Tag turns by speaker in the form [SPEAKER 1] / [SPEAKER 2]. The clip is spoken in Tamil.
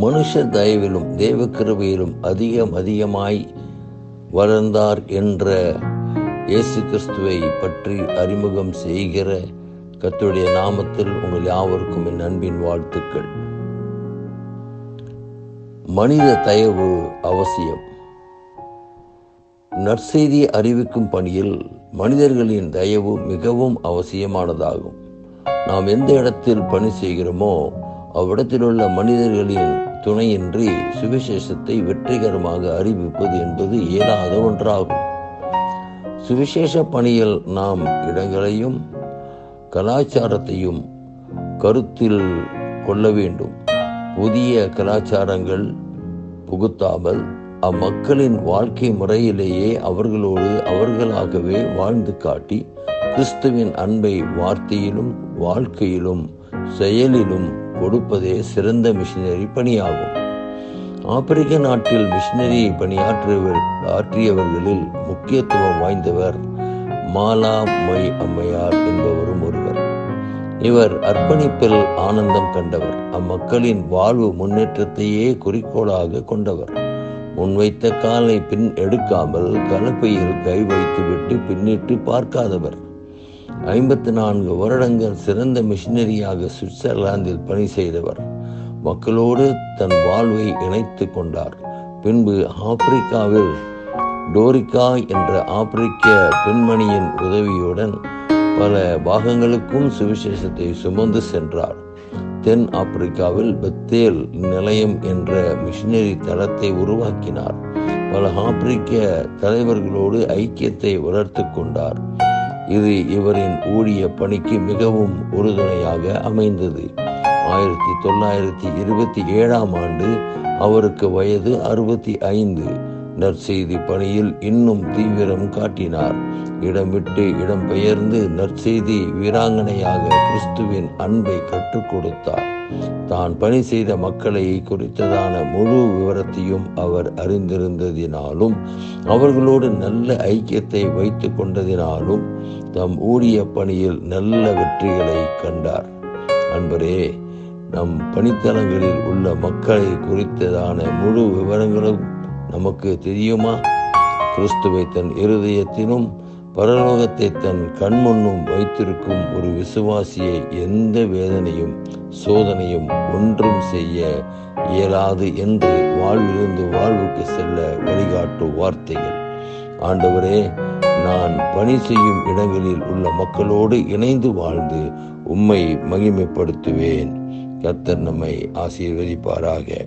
[SPEAKER 1] மனுஷ தயவிலும் தேவ கிருபையிலும் அதிகம் அதிகமாய் வளர்ந்தார் என்ற இயேசு கிறிஸ்துவை பற்றி அறிமுகம் செய்கிற கத்துடைய நாமத்தில் உங்கள் யாவருக்கும் என் அன்பின் வாழ்த்துக்கள். மனித தயவு அவசியம். நற்செய்தி அறிவிக்கும் பணியில் மனிதர்களின் தயவு மிகவும் அவசியமானதாகும். நாம் எந்த இடத்தில் பணி செய்கிறோமோ அவ்விடத்தில் உள்ள மனிதர்களின் துணையின்றி சுவிசேஷத்தை வெற்றிகரமாக அறிவிப்பது என்பது இயலாத ஒன்றாகும். சுவிசேஷ பணியில் நாம் இடங்களையும் கலாச்சாரத்தையும் கருத்தில் கொள்ள வேண்டும். புதிய கலாச்சாரங்கள் புகுத்தாமல் அம்மக்களின் வாழ்க்கை முறையிலேயே அவர்களோடு அவர்களாகவே வாழ்ந்து காட்டி கிறிஸ்துவின் அன்பை வார்த்தையிலும் வாழ்க்கையிலும் செயலிலும் கொடுப்பதே சிறந்த மிஷினரி பணியாகும். ஆப்பிரிக்க நாட்டில் மிஷினரி பணியாற்றியவர் ஆற்றியவர்களில் முக்கியத்துவம் வாய்ந்தவர் மாலா மொய் அம்மையார் என்பவரும் ஒருவர். இவர் அர்ப்பணிப்பில் ஆனந்தம் கண்டவர். அம்மக்களின் வாழ்வு முன்னேற்றத்தையே குறிக்கோளாக கொண்டவர். முன்வைத்த காலை பின் எடுக்காமல் கலப்பையில் கை வைத்துவிட்டு பின்னிட்டு பார்க்காதவர். ஐம்பத்தி நான்கு வருடங்கள் சிறந்த மிஷினரியாக சுவிட்சர்லாந்தில் பணி செய்தவர். மக்களோடு தன் வாழ்வை இணைத்து கொண்டார். பின்பு ஆப்பிரிக்காவில் டோரிகா என்ற ஆப்பிரிக்க பெண்மணியின் உதவியுடன் பல பாகங்களுக்கும் சுவிசேஷத்தை சுமந்து சென்றார். தென் ஆப்பிரிக்காவில் பெத்தேல் நிலையம் என்ற மிஷினரி தளத்தை உருவாக்கினார். பல ஆப்பிரிக்க தலைவர்களோடு ஐக்கியத்தை வளர்த்து கொண்டார். இது இவரின் ஊழிய பணிக்கு மிகவும் உறுதுணையாக அமைந்தது. ஆயிரத்தி தொள்ளாயிரத்தி இருபத்தி ஏழாம் ஆண்டு அவருக்கு வயது அறுபத்தி ஐந்து. நற்செய்தி பணியில் இன்னும் தீவிரம் காட்டினார். இடமிட்டு இடம்பெயர்ந்து இடம் பெயர்ந்து நற்செய்தி வீராங்கனையாக கிறிஸ்துவின் அன்பை கற்றுக் கொடுத்தார். தான் பணி செய்த மக்களை குறித்ததான முழு விவரத்தையும் அவர் அறிந்திருந்ததினாலும் அவர்களோடு நல்ல ஐக்கியத்தை வைத்து கொண்டதினாலும் தம் ஊழிய பணியில் நல்ல வெற்றிகளை கண்டார். அன்பரே நம் பணித்தலங்களில் உள்ள மக்களை குறித்ததான முழு விவரங்களும் நமக்கு தெரியுமா? கிறிஸ்துவை தன் இருதயத்திலும் பரலோகத்தை தன் கண்முன்னும் வைத்திருக்கும் ஒரு விசுவாசியை எந்த வேதனையும் சோதனையும் ஒன்றும் செய்ய இயலாது என்று வாழ்விலிருந்து வாழ்வுக்கு செல்ல வழிகாட்டும் வார்த்தைகள். ஆண்டவரே நான் பணி செய்யும் இடங்களில் உள்ள மக்களோடு இணைந்து வாழ்ந்து உம்மை மகிமைப்படுத்துவேன். கர்த்தர் நம்மை ஆசீர்வதிப்பாராக.